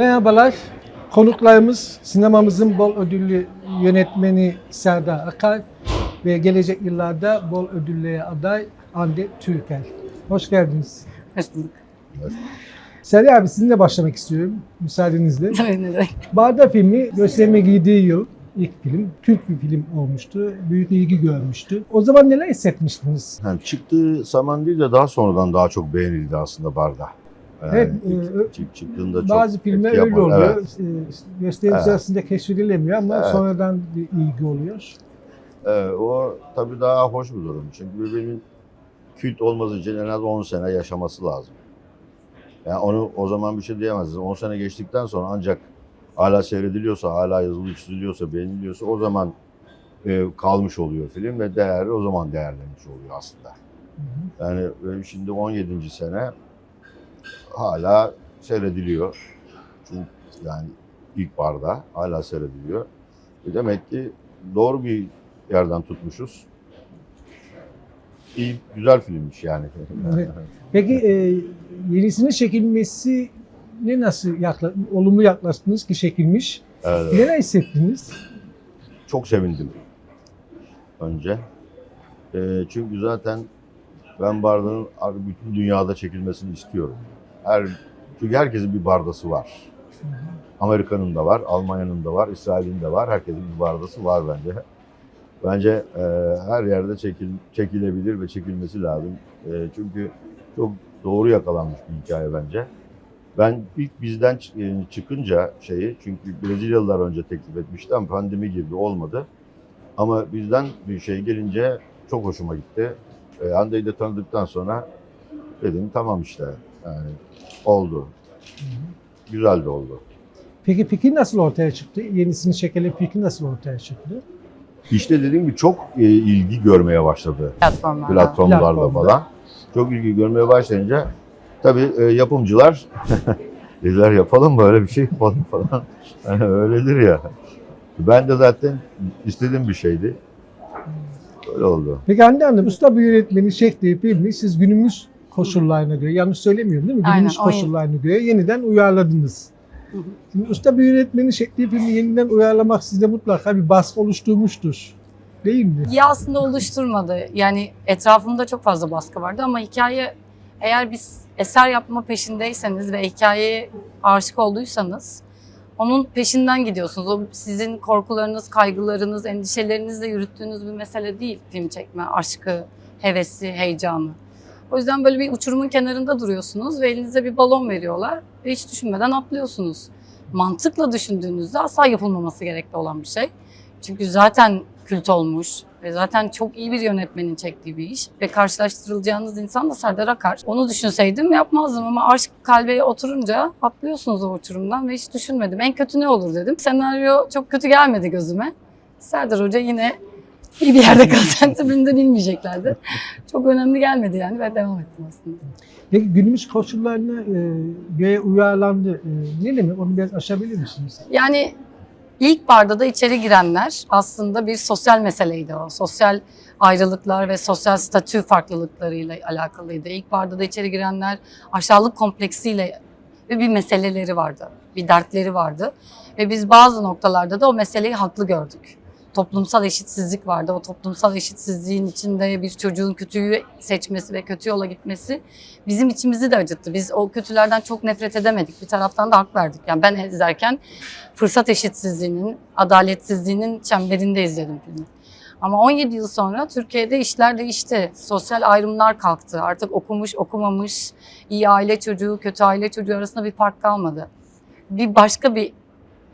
Merhabalar. Konuklarımız sinemamızın bol ödüllü yönetmeni Serdar Akar ve gelecek yıllarda bol ödüllere aday Hande Türker. Hoş geldiniz. Hoş bulduk. Serdar abi sizinle başlamak istiyorum müsaadenizle. Tabii ne demek. Barda filmi gösterime girdiği yıl ilk film. Kült bir film olmuştu. Büyük ilgi görmüştü. O zaman neler hissetmiştiniz? Yani çıktığı zaman değil de daha sonradan daha çok beğenildi aslında Barda. Evet, ilk e, çık- çıktığında çok Bazı filmler etki öyle yapmadı. oluyor. Evet. İşte Gösterim Evet. sırasında keşfedilemiyor ama Evet. sonradan bir ilgi oluyor. Evet, o tabii daha hoş bir durum. Çünkü bir filmin kült olması için en az 10 sene yaşaması lazım. Yani onu o zaman bir şey diyemezsiniz. 10 sene geçtikten sonra ancak hala seyrediliyorsa, hala yazılı çiziliyorsa, beğeniliyorsa o zaman e, kalmış oluyor film ve değeri o zaman değerlenmiş oluyor aslında. Hı hı. Yani benim şimdi 17. sene hala seyrediliyor. Çünkü yani ilk barda hala seyrediliyor. E demek ki doğru bir yerden tutmuşuz. İyi, güzel filmmiş yani. Peki e, yenisinin çekilmesi ne nasıl yakla, olumlu yaklaştınız ki çekilmiş? Evet, Neler hissettiniz? çok sevindim önce. E, çünkü zaten ben Barda'nın bütün dünyada çekilmesini istiyorum. Her, çünkü herkesin bir bardası var. Amerika'nın da var, Almanya'nın da var, İsrail'in de var. Herkesin bir bardası var bence. Bence e, her yerde çekil, çekilebilir ve çekilmesi lazım. E, çünkü çok doğru yakalanmış bir hikaye bence. Ben ilk bizden e, çıkınca şeyi, çünkü Brezilyalılar önce teklif etmişti ama pandemi girdi olmadı. Ama bizden bir şey gelince çok hoşuma gitti. E, Hande'yi de tanıdıktan sonra dedim tamam işte yani oldu. Güzel de oldu. Peki fikir nasıl ortaya çıktı? Yenisini çekelim fikri nasıl ortaya çıktı? İşte dediğim gibi çok e, ilgi görmeye başladı Platformlarda. platformlarda Platformda. falan. Çok ilgi görmeye başlayınca tabii e, yapımcılar dediler yapalım böyle bir şey yapalım falan. Yani öyledir ya. Ben de zaten istediğim bir şeydi. Öyle oldu. Peki Hande Hanım, usta bir yönetmeni çektiği filmi siz günümüz koşullarına göre, yanlış söylemiyorum değil mi? Aynen, Günümüz o- koşullarına göre yeniden uyarladınız. Hı hı. Şimdi usta bir yönetmeni çektiği filmi yeniden uyarlamak sizde mutlaka bir baskı oluşturmuştur. Değil mi? Ya aslında oluşturmadı. Yani etrafımda çok fazla baskı vardı ama hikaye eğer biz eser yapma peşindeyseniz ve hikayeye aşık olduysanız onun peşinden gidiyorsunuz. O sizin korkularınız, kaygılarınız, endişelerinizle yürüttüğünüz bir mesele değil film çekme, aşkı, hevesi, heyecanı. O yüzden böyle bir uçurumun kenarında duruyorsunuz ve elinize bir balon veriyorlar ve hiç düşünmeden atlıyorsunuz. Mantıkla düşündüğünüzde asla yapılmaması gerekli olan bir şey. Çünkü zaten kült olmuş ve zaten çok iyi bir yönetmenin çektiği bir iş ve karşılaştırılacağınız insan da Serdar Akar. Onu düşünseydim yapmazdım ama aşk kalbe oturunca atlıyorsunuz o uçurumdan ve hiç düşünmedim. En kötü ne olur dedim. Senaryo çok kötü gelmedi gözüme. Serdar Hoca yine iyi bir yerde kalacaktı. Beni de bilmeyeceklerdi. Çok önemli gelmedi yani ve devam ettim aslında. Peki günümüz koşullarına e, göre uyarlandı. E, ne demek? Onu biraz aşabilir misiniz? Yani ilk barda da içeri girenler aslında bir sosyal meseleydi o. Sosyal ayrılıklar ve sosyal statü farklılıklarıyla alakalıydı. İlk barda da içeri girenler aşağılık kompleksiyle ve bir meseleleri vardı. Bir dertleri vardı. Ve biz bazı noktalarda da o meseleyi haklı gördük. Toplumsal eşitsizlik vardı. O toplumsal eşitsizliğin içinde bir çocuğun kötüyü seçmesi ve kötü yola gitmesi bizim içimizi de acıttı. Biz o kötülerden çok nefret edemedik. Bir taraftan da hak verdik. Yani ben izlerken fırsat eşitsizliğinin, adaletsizliğinin çemberinde izledim filmi. Ama 17 yıl sonra Türkiye'de işler değişti. Sosyal ayrımlar kalktı. Artık okumuş, okumamış, iyi aile çocuğu, kötü aile çocuğu arasında bir fark kalmadı. Bir başka bir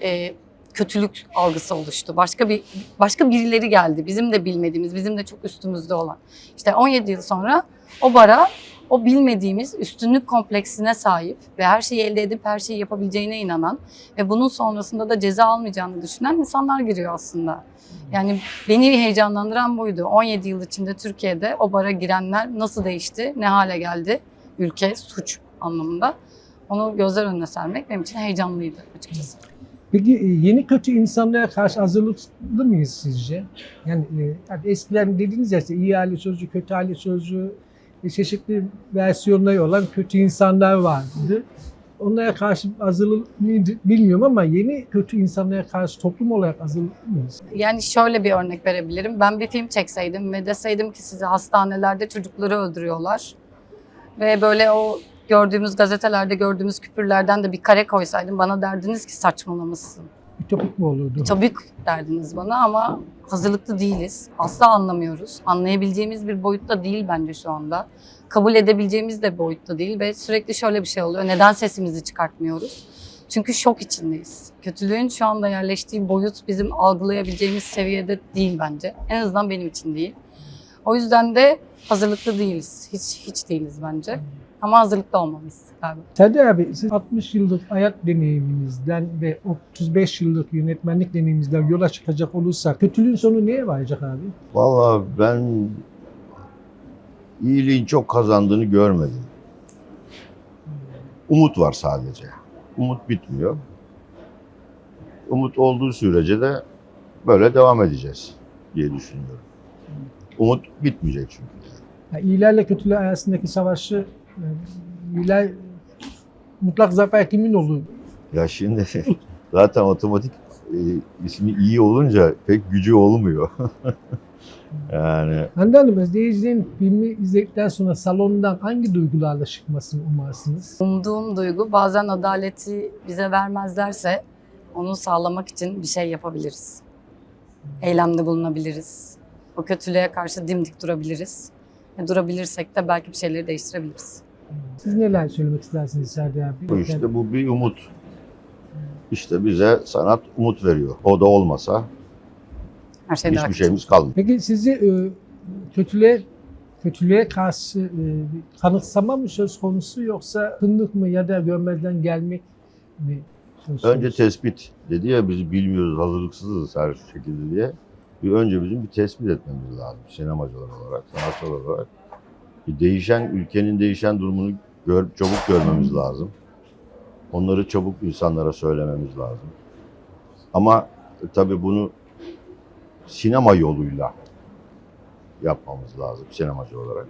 e, kötülük algısı oluştu. Başka bir başka birileri geldi. Bizim de bilmediğimiz, bizim de çok üstümüzde olan. İşte 17 yıl sonra o bara o bilmediğimiz üstünlük kompleksine sahip ve her şeyi elde edip her şeyi yapabileceğine inanan ve bunun sonrasında da ceza almayacağını düşünen insanlar giriyor aslında. Yani beni heyecanlandıran buydu. 17 yıl içinde Türkiye'de o bara girenler nasıl değişti, ne hale geldi ülke suç anlamında. Onu gözler önüne sermek benim için heyecanlıydı açıkçası. Peki e, yeni kötü insanlara karşı hazırlıklı mıyız sizce? Yani, e, yani eskiden dediğiniz ya işte iyi aile sözcüğü, kötü aile sözcüğü e, çeşitli versiyonları olan kötü insanlar vardı. onlara karşı hazırlık mıydı bilmiyorum ama yeni kötü insanlara karşı toplum olarak hazırlıklı mıyız? Yani şöyle bir örnek verebilirim. Ben bir film çekseydim ve deseydim ki size hastanelerde çocukları öldürüyorlar. Ve böyle o gördüğümüz gazetelerde gördüğümüz küpürlerden de bir kare koysaydım bana derdiniz ki saçmalamışsın. Ütopik mi olurdu? Tabii ki derdiniz bana ama hazırlıklı değiliz. Asla anlamıyoruz. Anlayabileceğimiz bir boyutta değil bence şu anda. Kabul edebileceğimiz de boyutta değil ve sürekli şöyle bir şey oluyor. Neden sesimizi çıkartmıyoruz? Çünkü şok içindeyiz. Kötülüğün şu anda yerleştiği boyut bizim algılayabileceğimiz seviyede değil bence. En azından benim için değil. O yüzden de hazırlıklı değiliz. Hiç hiç değiliz bence. Ama hazırlıklı olmalıyız galiba. Serdar abi siz 60 yıllık hayat deneyiminizden ve 35 yıllık yönetmenlik deneyiminizden yola çıkacak olursak kötülüğün sonu neye varacak abi? Vallahi ben iyiliğin çok kazandığını görmedim. Umut var sadece. Umut bitmiyor. Umut olduğu sürece de böyle devam edeceğiz diye düşünüyorum. Umut bitmeyecek çünkü. Yani iyilerle kötüler arasındaki savaşı iyiler mutlak zafer kimin olur? Ya şimdi zaten otomatik e, ismi iyi olunca pek gücü olmuyor. yani Hande Hanım izleyicinin filmi izledikten sonra salondan hangi duygularla çıkmasını umarsınız? Umduğum duygu bazen adaleti bize vermezlerse onu sağlamak için bir şey yapabiliriz. Eylemde bulunabiliriz. O kötülüğe karşı dimdik durabiliriz. Ve durabilirsek de belki bir şeyleri değiştirebiliriz. Siz neler söylemek istersiniz Serdar abi? bu işte bu bir umut. İşte bize sanat umut veriyor. O da olmasa Her şey hiçbir şeyimiz kalmıyor. Peki sizi e, kötülüğe kötülüğe karşı e, kanıksama mı söz konusu yoksa fındık mı ya da görmezden gelmek mi söz konusu? Önce tespit dedi ya biz bilmiyoruz, hazırlıksızız her şekilde diye. Bir önce bizim bir tespit etmemiz lazım sinemacılar olarak, sanatçılar olarak. Bir değişen, ülkenin değişen durumunu gör, çabuk görmemiz lazım. Onları çabuk insanlara söylememiz lazım. Ama tabii bunu sinema yoluyla yapmamız lazım sinemacı olarak.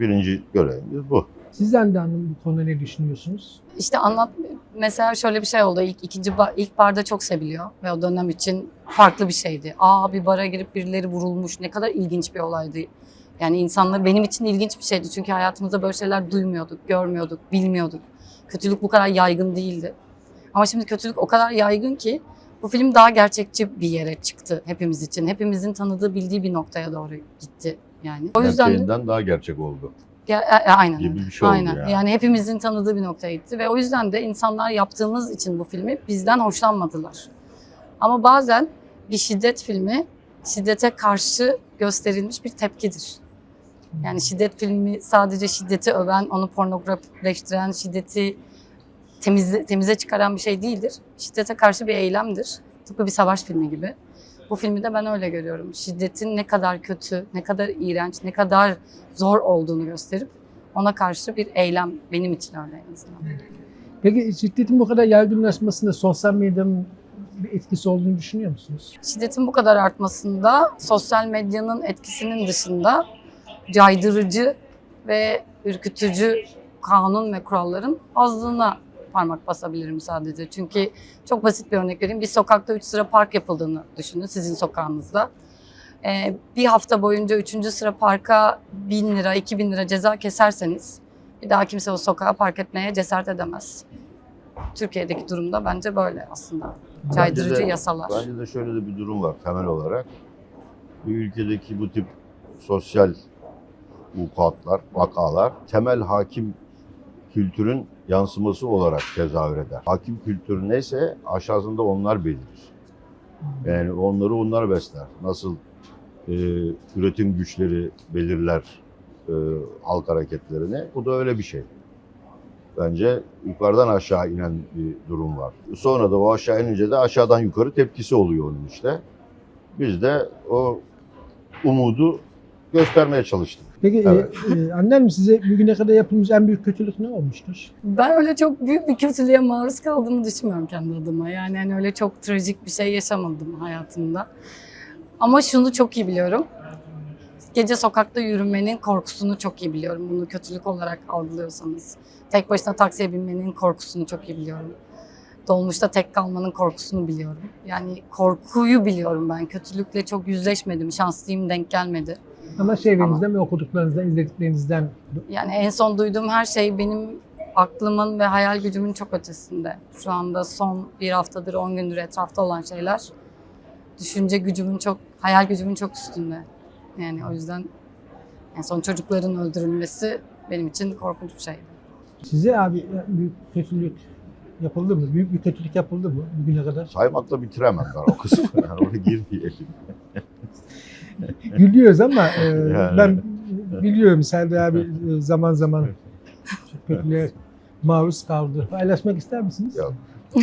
Birinci görevimiz bu. Siz Hande Hanım bu konuda ne düşünüyorsunuz? İşte anlat mesela şöyle bir şey oldu. İlk ikinci ba- ilk barda çok seviliyor ve o dönem için farklı bir şeydi. Aa bir bara girip birileri vurulmuş. Ne kadar ilginç bir olaydı. Yani insanlar benim için ilginç bir şeydi. Çünkü hayatımızda böyle şeyler duymuyorduk, görmüyorduk, bilmiyorduk. Kötülük bu kadar yaygın değildi. Ama şimdi kötülük o kadar yaygın ki bu film daha gerçekçi bir yere çıktı hepimiz için. Hepimizin tanıdığı, bildiği bir noktaya doğru gitti yani. O yüzden de- Gerçeğinden daha gerçek oldu. Ya, e, e, aynen. gibi öyle. bir şey oldu aynen. yani. hepimizin tanıdığı bir noktaya gitti ve o yüzden de insanlar yaptığımız için bu filmi bizden hoşlanmadılar. Ama bazen bir şiddet filmi şiddete karşı gösterilmiş bir tepkidir. Yani şiddet filmi sadece şiddeti öven, onu pornografileştiren, şiddeti temize, temize çıkaran bir şey değildir. Şiddete karşı bir eylemdir. Tıpkı bir savaş filmi gibi. Bu filmi de ben öyle görüyorum. Şiddetin ne kadar kötü, ne kadar iğrenç, ne kadar zor olduğunu gösterip ona karşı bir eylem benim için öyle en azından. Peki şiddetin bu kadar yaygınlaşmasında sosyal medyanın bir etkisi olduğunu düşünüyor musunuz? Şiddetin bu kadar artmasında sosyal medyanın etkisinin dışında caydırıcı ve ürkütücü kanun ve kuralların azlığına parmak basabilirim sadece. Çünkü çok basit bir örnek vereyim. Bir sokakta 3 sıra park yapıldığını düşünün sizin sokağınızda. Ee, bir hafta boyunca 3. sıra parka 1000 lira, 2000 lira ceza keserseniz bir daha kimse o sokağa park etmeye cesaret edemez. Türkiye'deki durumda bence böyle aslında. Caydırıcı Bence de- yasalar. Bence de şöyle de bir durum var temel olarak. Bir ülkedeki bu tip sosyal vukuatlar, vakalar temel hakim kültürün yansıması olarak tezahür eder. Hakim kültürü neyse aşağısında onlar belirir. Yani onları onlar besler. Nasıl e, üretim güçleri belirler e, halk hareketlerini. Bu da öyle bir şey. Bence yukarıdan aşağı inen bir durum var. Sonra da o aşağı inince de aşağıdan yukarı tepkisi oluyor onun işte. Biz de o umudu göstermeye çalıştık. Peki Evet. e, e, annem size bugüne kadar yapılmış en büyük kötülük ne olmuştur? Ben öyle çok büyük bir kötülüğe maruz kaldığımı düşünmüyorum kendi adıma. Yani hani öyle çok trajik bir şey yaşamadım hayatımda. Ama şunu çok iyi biliyorum. gece sokakta yürümenin korkusunu çok iyi biliyorum. Bunu kötülük olarak algılıyorsanız. Tek başına taksiye binmenin korkusunu çok iyi biliyorum. Dolmuşta tek kalmanın korkusunu biliyorum. Yani korkuyu biliyorum ben. Kötülükle çok yüzleşmedim. Şanslıyım denk gelmedi. Ama çevrenizden ve okuduklarınızdan, izlediklerinizden Yani en son duyduğum her şey benim aklımın ve hayal gücümün çok ötesinde. Şu anda son bir haftadır, 10 gündür etrafta olan şeyler düşünce gücümün çok, hayal gücümün çok üstünde. Yani o yüzden en son çocukların öldürülmesi benim için korkunç bir şeydi. size abi büyük kötülük yapıldı mı? Büyük bir kötülük yapıldı mı bugüne kadar? Saymakla bitiremem ben o kısmı. Yani oraya girmeyelim. Gülüyoruz ama e, Yani. ben biliyorum Serdar abi e, zaman zaman çok kötülüğe maruz kaldı. Paylaşmak ister misiniz? Yok.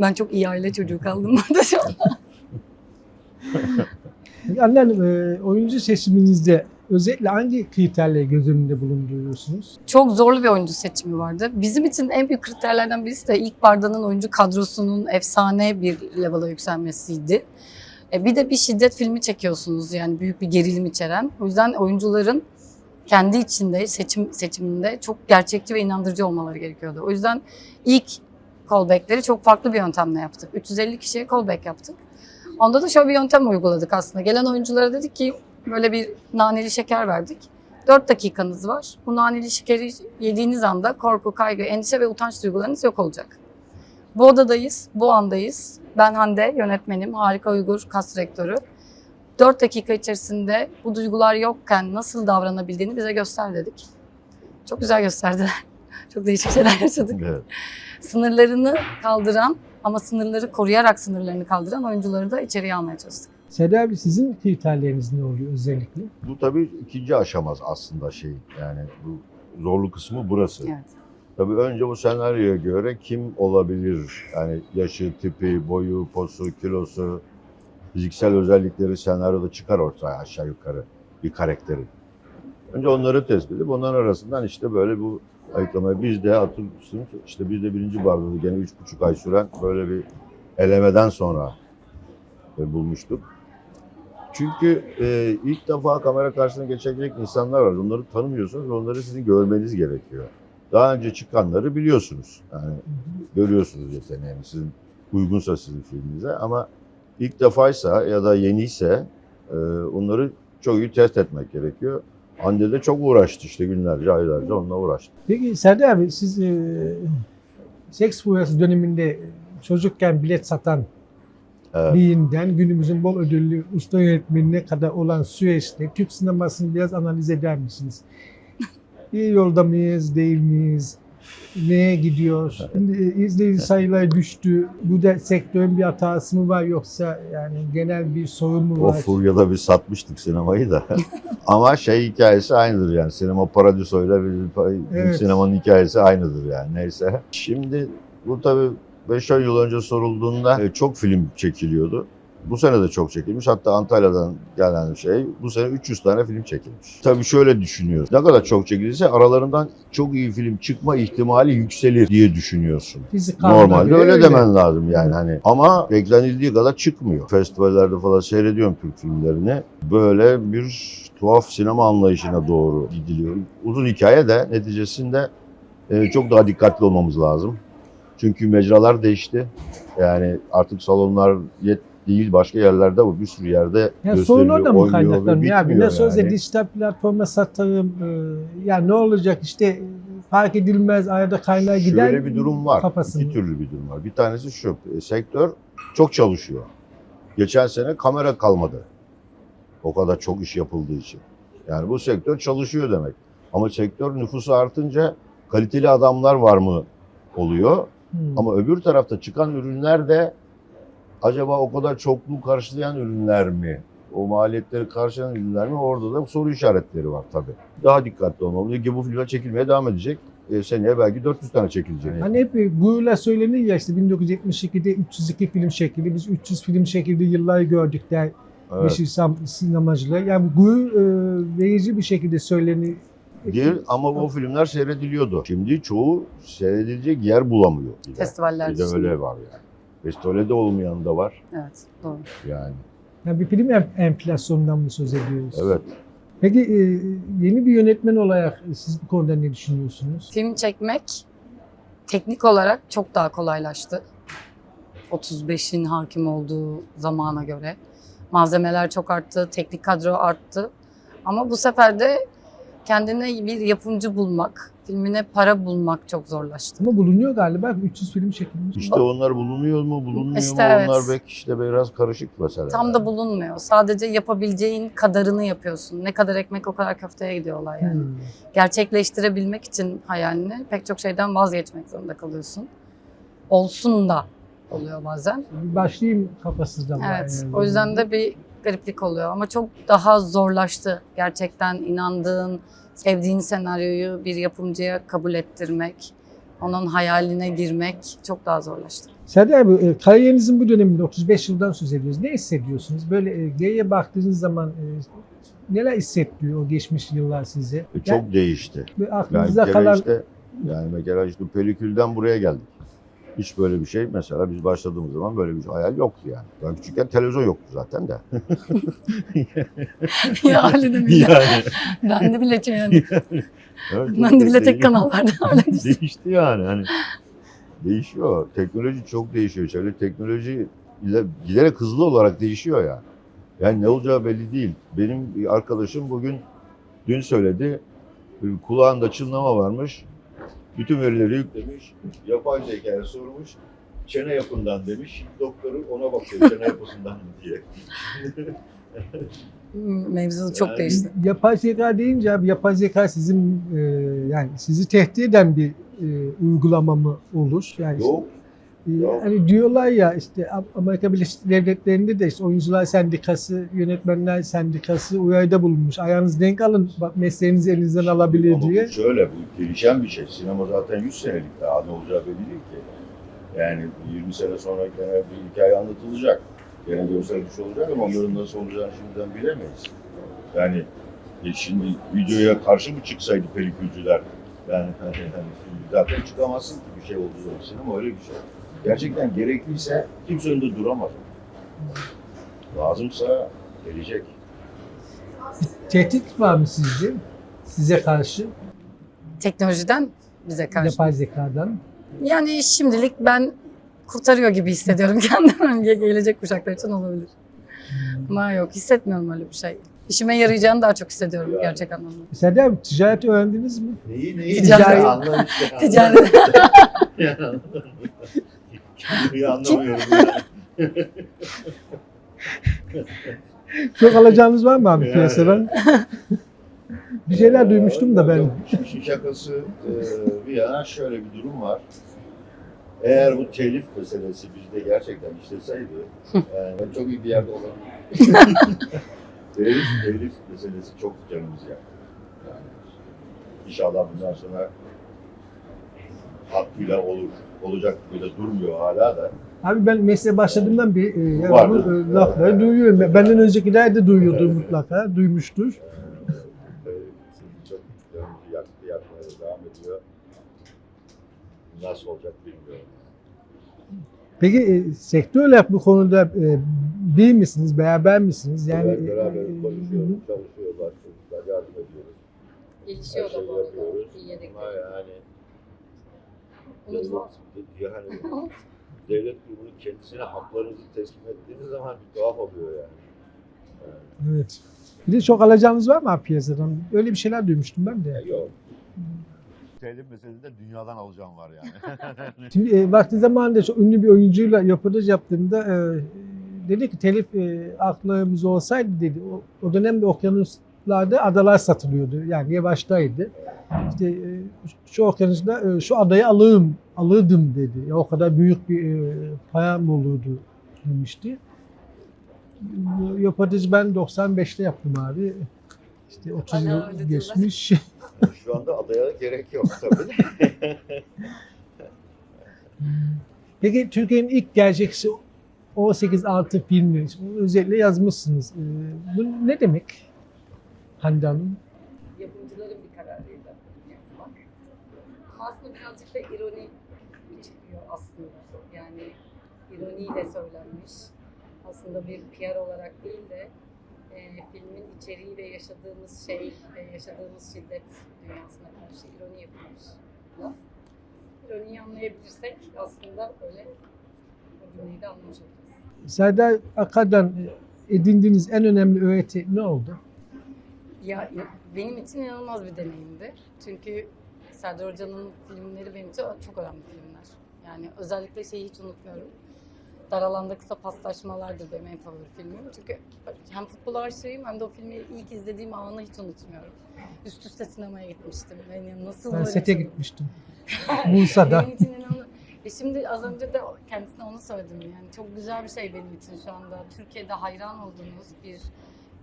Ben çok iyi aile çocuğu kaldım burada şu an. Annen e, oyuncu seçiminizde özellikle hangi kriterleri göz önünde bulunduruyorsunuz? Çok zorlu bir oyuncu seçimi vardı. Bizim için en büyük kriterlerden birisi de ilk Barda'nın oyuncu kadrosunun efsane bir level'a yükselmesiydi. E, bir de bir şiddet filmi çekiyorsunuz yani büyük bir gerilim içeren. O yüzden oyuncuların kendi içinde seçim seçiminde çok gerçekçi ve inandırıcı olmaları gerekiyordu. O yüzden ilk callback'leri çok farklı bir yöntemle yaptık. 350 kişiye callback yaptık. Onda da şöyle bir yöntem uyguladık aslında. Gelen oyunculara dedik ki böyle bir naneli şeker verdik. 4 dakikanız var. Bu naneli şekeri yediğiniz anda korku, kaygı, endişe ve utanç duygularınız yok olacak. Bu odadayız, bu andayız. Ben Hande, yönetmenim, Harika Uygur, kas direktörü. 4 dakika içerisinde bu duygular yokken nasıl davranabildiğini bize göster dedik. Çok güzel gösterdiler. Çok değişik şeyler yaşadık. Evet. Sınırlarını kaldıran ama sınırları koruyarak sınırlarını kaldıran oyuncuları da içeriye almaya çalıştık. Serdar abi sizin kriterleriniz ne oluyor özellikle? Bu tabii ikinci aşamaz aslında şey. Yani bu zorlu kısmı burası. Evet. Tabii önce bu senaryoya göre kim olabilir? Yani yaşı, tipi, boyu, posu, kilosu, fiziksel özellikleri senaryoda çıkar ortaya aşağı yukarı bir karakteri. Önce onları tespit edip onların arasından işte böyle bu ayıklamayı biz de hatırlıyorsunuz işte biz de birinci bardağı gene üç buçuk ay süren böyle bir elemeden sonra e, bulmuştuk. Çünkü e, ilk defa kamera karşısına geçecek insanlar var. Onları tanımıyorsunuz ve onları sizin görmeniz gerekiyor. Daha önce çıkanları biliyorsunuz. Yani görüyorsunuz yeteneğini sizin uygunsa sizin filminize ama ilk defaysa ya da yeniyse e, onları çok iyi test etmek gerekiyor. Hande de çok uğraştı işte günlerce, aylarca onunla uğraştı. Peki Serdar abi siz e, seks furyası döneminde çocukken bilet satan Evet. birinden günümüzün bol ödüllü usta yönetmenine kadar olan süreçte Türk sinemasını biraz analiz eder misiniz? İyi yolda mıyız, değil miyiz? Neye gidiyor? Şimdi e, izleyici sayıları düştü. Bu da sektörün bir hatası mı var yoksa yani genel bir sorun mu O var? furyada bir satmıştık sinemayı da. Ama şey hikayesi aynıdır yani. Sinema paradisoyla bir, bir Evet. sinemanın hikayesi aynıdır yani neyse. Şimdi bu tabii 5-10 yıl önce sorulduğunda e, çok film çekiliyordu. Bu sene de çok çekilmiş. Hatta Antalya'dan gelen şey bu sene 300 tane film çekilmiş. Tabii şöyle düşünüyoruz. Ne kadar çok çekilirse aralarından çok iyi film çıkma ihtimali yükselir diye düşünüyorsun. Fizik Normalde anlamda öyle, demen lazım yani hani. Ama beklenildiği kadar çıkmıyor. Festivallerde falan seyrediyorum Türk filmlerini. Böyle bir tuhaf sinema anlayışına doğru gidiliyor. Uzun hikaye de neticesinde e, çok daha dikkatli olmamız lazım. Çünkü mecralar değişti. Yani artık salonlar yet değil başka yerlerde bu bir sürü yerde Ya sorun gösteriliyor, orada mı kaynaklanıyor abi? Nasıl olsa yani. dijital platforma satarım. e, yani ne olacak işte fark edilmez arada kaynağı gider. Şöyle bir durum var. Kafasında. İki türlü bir durum var. Bir tanesi şu. e, Sektör çok çalışıyor. Geçen sene kamera kalmadı. O kadar çok iş yapıldığı için. Yani bu sektör çalışıyor demek. Ama sektör nüfusu artınca kaliteli adamlar var mı oluyor. Hmm. Ama öbür tarafta çıkan ürünler de acaba o kadar çokluğu karşılayan ürünler mi? O maliyetleri karşılayan ürünler mi? Orada da soru işaretleri var tabii. Daha dikkatli bu filmler çekilmeye devam edecek. E, seneye belki 400 tane çekilecek. Hani hep gururla söylenir ya işte 1972'de 302 film çekildi. Biz 300 film çekildi yıllar gördük der Evet. Yeşilçam sinemacılar. Yani gurur e, verici bir şekilde söylenir. Değil ama o filmler seyrediliyordu. Şimdi çoğu seyredilecek yer bulamıyor. Bir de, Festivaller bir de öyle var yani. Festivalde olmayan da var Evet, doğru. yani. Yani bir film en- enflasyonundan mı söz ediyoruz? Evet. Peki e, yeni bir yönetmen olarak siz bu konuda ne düşünüyorsunuz? Film çekmek teknik olarak çok daha kolaylaştı. 35'in hakim olduğu zamana göre. Malzemeler çok arttı, teknik kadro arttı. Ama bu sefer de kendine bir yapımcı bulmak, filmine para bulmak çok zorlaştı. Ama bulunuyor galiba 300 film çekilmiş. İşte onlar bulunuyor mu, bulunmuyor İşte mu? evet. Onlar belki işte biraz karışık mesela. Tam da bulunmuyor. Sadece yapabileceğin kadarını yapıyorsun. Ne kadar ekmek o kadar köfteye gidiyorlar yani. Hmm. Gerçekleştirebilmek için hayalini pek çok şeyden vazgeçmek zorunda kalıyorsun. Olsun da oluyor bazen. Bir başlayayım kafasızdan. Evet. O yüzden de bir gariplik oluyor ama çok daha zorlaştı. Gerçekten inandığın, sevdiğin senaryoyu bir yapımcıya kabul ettirmek, onun hayaline girmek çok daha zorlaştı. Serdar abi e, kariyerinizin bu döneminde 35 yıldan söz ediyoruz. Ne hissediyorsunuz? Böyle e, geriye baktığınız zaman e, neler hissettiriyor o geçmiş yıllar size? Çok değişti. Yani, Yani aklınıza kere kalan işte yani mesela işte pelikülden buraya geldik. Hiç böyle bir şey mesela biz başladığımız zaman böyle bir hayal yoktu yani. Ben küçükken televizyon yoktu zaten de. ya Ali de bile. yani. Ben de bile yani. Evet, Ben de bile tek kanallarda öyle değişti yani. Hani değişiyor. Teknoloji çok değişiyor. Şöyle teknoloji ile giderek hızlı olarak değişiyor yani. Yani ne olacağı belli değil. Benim bir arkadaşım bugün dün söyledi. Kulağında çınlama varmış. Bütün verileri yüklemiş. Yapay zekaya sormuş. Çene yapından demiş. Doktoru ona bakıyor çene yapısından mı diye. Mevzu çok Yani- değişti. yapay zeka deyince abi yapay zeka sizin e, yani sizi tehdit eden bir e, uygulama mı olur? Yani Yok. Yok. hani diyorlar ya işte Am- Amerika Birleşik Devletleri'nde de işte oyuncular sendikası, yönetmenler sendikası uyarıda bulunmuş. Ayağınız denk alın bak mesleğinizi elinizden alabilir Ama bu diye. Şöyle bu gelişen bir şey. Sinema zaten 100 senelik daha ne olacağı belli değil ki. Yani 20 sene sonra gene bir hikaye anlatılacak. Gene görsel güç olacak ama onların nasıl olacağını şimdiden bilemeyiz. Yani e şimdi videoya karşı mı çıksaydı pelikülcüler? Yani, hani, hani zaten çıkamazsın ki bir şey olduğu zaman. Sinema öyle bir şey. Gerçekten gerekliyse kimse önünde duramaz. Lazımsa gelecek. Tehdit var mı sizce? Size karşı Teknolojiden bize karşı. yapay zekadan. Yani şimdilik ben kurtarıyor gibi hissediyorum kendimi. Ge- Gelecek kuşaklar için olabilir. Ama yok hissetmiyorum öyle bir şey. İşime yarayacağını daha çok hissediyorum Yani. gerçek anlamda. Serdar abi ticaret öğrendiniz mi? Neyi neyi? Ticaret. Ticaret. Anlamıyorum yani. Çok alacağınız var mı abi Yani. piyasadan? bir şeyler Ee, duymuştum da ben. yok, işin şakası e, bir yana şöyle bir durum var. Eğer bu telif meselesi bizde gerçekten işleseydi, yani ben çok iyi bir yerde olabilirdim. telif, telif meselesi çok canımızı yaktı. Yani inşallah bundan sonra hakkıyla olur. Olacak gibi de durmuyor hala da. Abi ben mesleğe başladığımdan bir e, yani Vardı. bu e, lafları duyuyorum. Benden öncekiler de duyuyordu mutlaka, duymuştur. Ee, çok canımızı yaktı, yakmaya da devam ediyor. Nasıl olacak bilmiyorum. Peki e, sektör olarak bu konuda e, bir misiniz, beraber misiniz? Yani Yani beraber e, konuşuyoruz, çalışıyorlar, çocuklar yardım ediyoruz. Gelişiyor Her şeyi yapıyoruz. Ama yani Unutma. yani devlet kurumunun kendisine haklarınızı teslim ettiğiniz zaman bir tuhaf oluyor yani. yani Evet. Bir de çok alacağınız var mı piyasadan? Öyle bir şeyler duymuştum ben de. yok. Telif meselesinde dünyadan alacağım var yani. Şimdi e, vakti zamanında çok ünlü bir oyuncuyla röportaj yaptığımda e, dedi ki telif e, aklımız olsaydı dedi. O, o dönemde okyanuslarda adalar satılıyordu. Yani yavaştaydı. İşte e, şu okyanusda e, şu adayı alırım, alırdım dedi. O kadar büyük bir e, payam olurdu demişti. Röportajı ben 95'te yaptım abi. İşte 30 Hala yıl geçmiş. Şu anda adaya gerek yok tabii. Peki Türkiye'nin ilk gerçekçi 18 artı filmi, özellikle yazmışsınız. Bu ne demek Hande Hanım? Yapımcıların bir kararıyla yapmak. Ama aslında birazcık da ironi çıkıyor aslında. Yani ironiyle söylenmiş. aslında bir PR olarak değil de e, filmin içeriği ve yaşadığımız şey, ve yaşadığımız şiddet dünyasına karşı ironi yapılmış. laf. İroniyi anlayabilirsek aslında böyle o cümleyi de anlamış olacağız. Serdar Akar'dan edindiğiniz en önemli öğreti ne oldu? Ya benim için inanılmaz bir deneyimdi. Çünkü Serdar Hoca'nın filmleri benim için çok önemli filmler. Yani özellikle şeyi hiç unutmuyorum. Dar alanda kısa paslaşmalardır benim en favori filmim. Çünkü hem futbol aşığıyım hem de o filmi ilk izlediğim anı hiç unutmuyorum. Üst üste sinemaya gitmiştim. Yani nasıl Ben sete bir- gitmiştim. Bursa'da. benim için inanılmaz. E şimdi az önce de kendisine onu söyledim. Yani çok güzel bir şey benim için şu anda. Türkiye'de hayran olduğunuz bir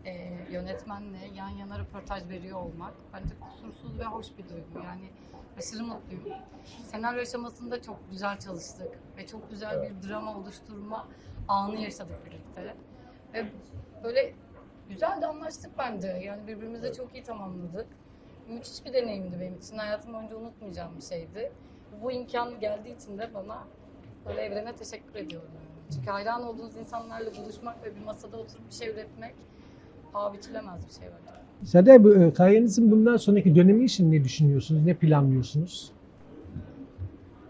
e, yönetmenle yan yana röportaj veriyor olmak bence kusursuz ve hoş bir duygu. Yani aşırı mutluyum. Senaryo aşamasında çok güzel çalıştık ve çok güzel bir drama oluşturma anı yaşadık birlikte. Ve böyle güzel de anlaştık bence. Yani birbirimizi çok iyi tamamladık. Müthiş bir deneyimdi benim için. Hayatım boyunca unutmayacağım bir şeydi. Bu imkan geldiği için de bana böyle evrene teşekkür ediyorum. Çünkü hayran olduğunuz insanlarla buluşmak ve bir masada oturup bir şey üretmek paha biçilemez bir şey bence. Serdar bu e, kariyerinizin bundan sonraki dönemi için ne düşünüyorsunuz, ne planlıyorsunuz?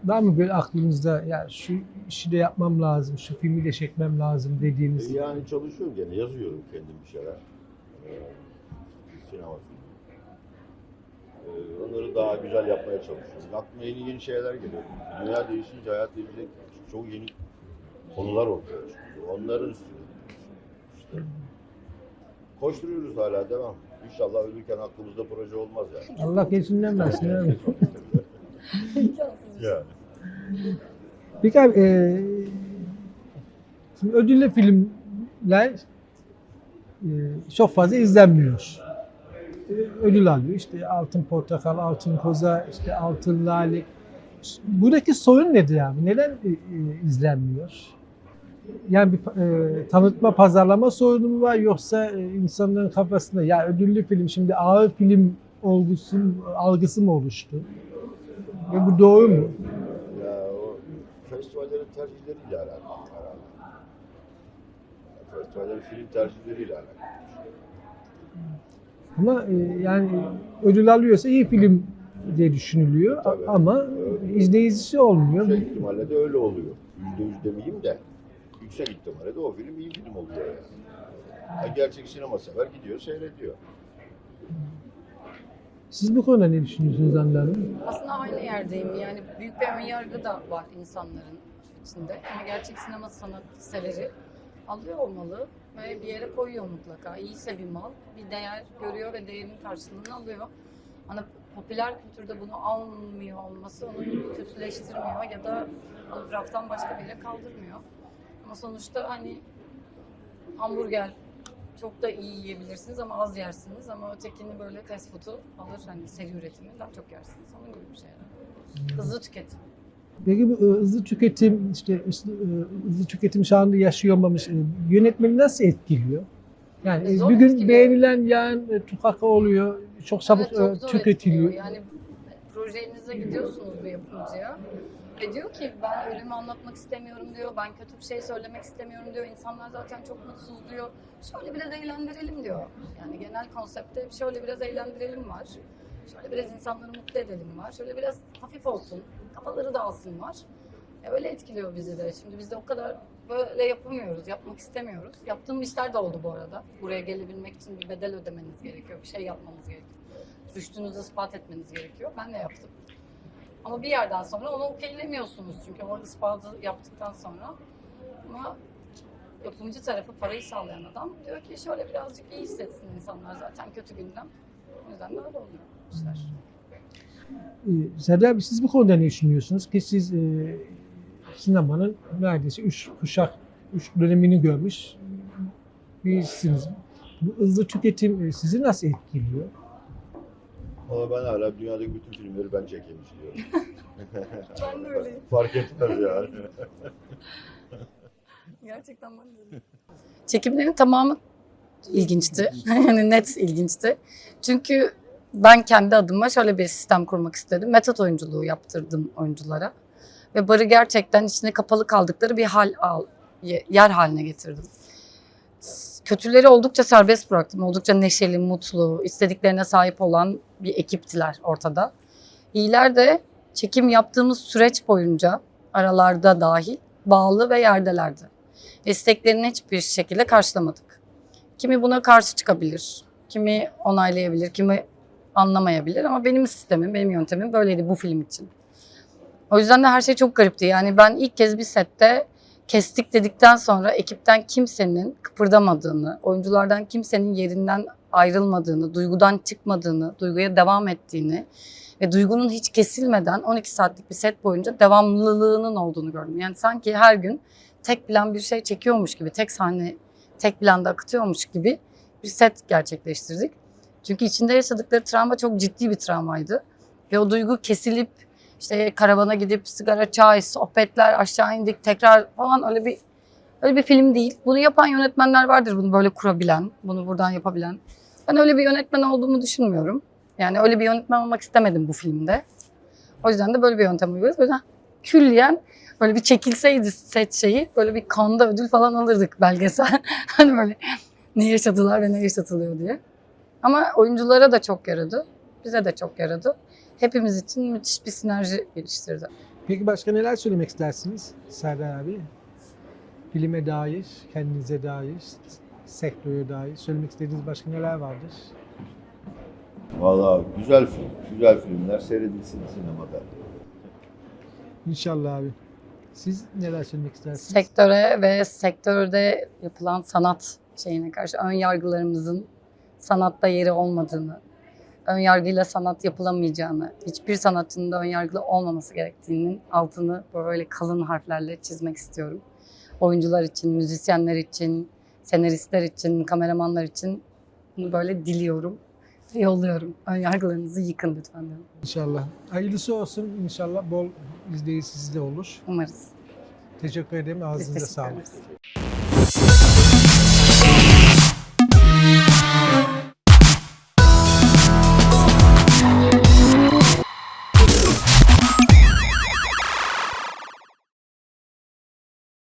Var mı böyle aklınızda ya şu işi de yapmam lazım, şu filmi de çekmem lazım dediğiniz? Yani çalışıyorum gene, yazıyorum kendim bir şeyler. Ee, sinema filmi. Ee, onları daha güzel yapmaya çalışıyorum. Aklıma yeni yeni şeyler geliyor. Dünya değişince hayat değişecek çok yeni konular ortaya çıkıyor. Onların üstüne işte koşturuyoruz hala devam. İnşallah ölürken aklımızda proje olmaz yani. Allah geçinden versin. abi. Yani. Peki abi, e, şimdi ödüllü filmler e, çok fazla izlenmiyor. E, ödül alıyor. İşte Altın Portakal, Altın Koza, işte Altın Lale. Buradaki sorun nedir abi? Neden e, e, izlenmiyor? Yani bir e, tanıtma, pazarlama sorunu mu var yoksa e, insanların kafasında ya ödüllü film şimdi ağır film olgusu, algısı mı oluştu? Ve bu doğru mu? Ya o festivallerin tercihleriyle alakalı herhalde. Festivallerin film tercihleriyle alakalı. Ama e, yani ödül alıyorsa iyi film diye düşünülüyor Tabii. ama Öyle. izleyicisi olmuyor. Yüksek ihtimalle de öyle oluyor. Yüzde yüz demeyeyim de yüksek ihtimalle de o film iyi film oluyor yani. Ha, gerçek sinema sever gidiyor seyrediyor. Siz bu konuda ne düşünüyorsunuz Hande Hanım? Aslında aynı yerdeyim. Yani büyük bir önyargı da var insanların içinde. Ama gerçek sinema sanatseleri alıyor olmalı ve bir yere koyuyor mutlaka. İyiyse bir mal, bir değer görüyor ve değerinin karşılığını alıyor. Ama popüler kültürde bunu almıyor olması onu kötüleştirmiyor ya da raftan başka bir yere kaldırmıyor. Ama sonuçta hani hamburger çok da iyi yiyebilirsiniz ama az yersiniz ama ötekini böyle fast food'u alır hani seri üretimi daha çok yersiniz. Onun gibi bir şey herhalde. Hızlı tüketim. Peki bu e, hızlı tüketim, işte hızlı, e, hızlı tüketim çağında yaşıyor olmamış e, yönetmeni nasıl etkiliyor? Yani e, Zor bir gün etkiliyor. beğenilen yarın e, tukaka oluyor, çok çabuk Evet, çok e, tüketiliyor. etkiliyor. Yani projenize gidiyorsunuz bir yapımcıya ve diyor ki ben ölümü anlatmak istemiyorum diyor, ben kötü bir şey söylemek istemiyorum diyor, insanlar zaten çok mutsuz diyor. Şöyle biraz eğlendirelim diyor. Yani genel konsepte şöyle biraz eğlendirelim var. Şöyle biraz insanları mutlu edelim var. Şöyle biraz hafif olsun, kafaları dağılsın var. E, öyle etkiliyor bizi de. Şimdi biz de o kadar böyle yapamıyoruz, yapmak istemiyoruz. Yaptığım işler de oldu bu arada. Buraya gelebilmek için bir bedel ödemeniz gerekiyor, bir şey yapmanız gerekiyor. Rüştünüzü ispat etmeniz gerekiyor. Ben de yaptım. Ama bir yerden sonra onu okeylemiyorsunuz çünkü o ispatı yaptıktan sonra. Ama yapımcı tarafı parayı sağlayan adam diyor ki şöyle birazcık iyi hissetsin insanlar zaten kötü gündem. O yüzden de öyle oluyor işler. E, Serdar Bey siz bu konuda ne düşünüyorsunuz? Ki siz e, sinemanın neredeyse üç kuşak, üç dönemini görmüş birisiniz. Bu hızlı tüketim e, sizi nasıl etkiliyor? Ama ben hala dünyadaki bütün filmleri ben çekeyim istiyorum. Ben de öyleyim. Fark etmez yani. Gerçekten ben de öyleyim. Çekimlerin tamamı ilginçti. yani net ilginçti. Çünkü ben kendi adıma şöyle bir sistem kurmak istedim. Metot oyunculuğu yaptırdım oyunculara. Ve barı gerçekten içine kapalı kaldıkları bir hal al, yer haline getirdim. Kötüleri oldukça serbest bıraktım. Oldukça neşeli, mutlu, istediklerine sahip olan bir ekiptiler ortada. İyiler de çekim yaptığımız süreç boyunca aralarda dahil bağlı ve yerdelerdi. İsteklerini hiçbir şekilde karşılamadık. Kimi buna karşı çıkabilir, kimi onaylayabilir, kimi anlamayabilir ama benim sistemim, benim yöntemim böyleydi bu film için. O yüzden de her şey çok garipti. Yani ben ilk kez bir sette kestik dedikten sonra ekipten kimsenin kıpırdamadığını, oyunculardan kimsenin yerinden ayrılmadığını, duygudan çıkmadığını, duyguya devam ettiğini ve duygunun hiç kesilmeden 12 saatlik bir set boyunca devamlılığının olduğunu gördüm. Yani sanki her gün tek plan bir şey çekiyormuş gibi, tek sahne tek planda akıtıyormuş gibi bir set gerçekleştirdik. Çünkü içinde yaşadıkları travma çok ciddi bir travmaydı. Ve o duygu kesilip işte karavana gidip sigara, çay, sohbetler, aşağı indik tekrar falan öyle bir öyle bir film değil. Bunu yapan yönetmenler vardır bunu böyle kurabilen, bunu buradan yapabilen. Ben öyle bir yönetmen olduğumu düşünmüyorum. Yani öyle bir yönetmen olmak istemedim bu filmde. O yüzden de böyle bir yöntem uyguluyoruz. O yüzden külliyen böyle bir çekilseydi set şeyi böyle bir kanda ödül falan alırdık belgesel. hani böyle ne yaşadılar ve ne yaşatılıyor diye. Ama oyunculara da çok yaradı. Bize de çok yaradı. Hepimiz için müthiş bir sinerji geliştirdi. Peki başka neler söylemek istersiniz Serdar abi? Filme dair, kendinize dair, sektöre dair söylemek istediğiniz başka neler vardır? Valla güzel film. Güzel filmler seyredilsin sinemada. İnşallah abi. Siz neler söylemek istersiniz? Sektöre ve sektörde yapılan sanat şeyine karşı ön yargılarımızın sanatta yeri olmadığını, ön yargıyla sanat yapılamayacağını, hiçbir sanatçının da ön yargılı olmaması gerektiğinin altını böyle kalın harflerle çizmek istiyorum. Oyuncular için, müzisyenler için, senaristler için, kameramanlar için bunu böyle diliyorum ve yolluyorum. Ön yargılarınızı yıkın lütfen diyorum. İnşallah. Hayırlısı olsun. İnşallah bol izleyici sizde olur. Umarız. Teşekkür ederim. Ağzınıza sağlık. ederiz.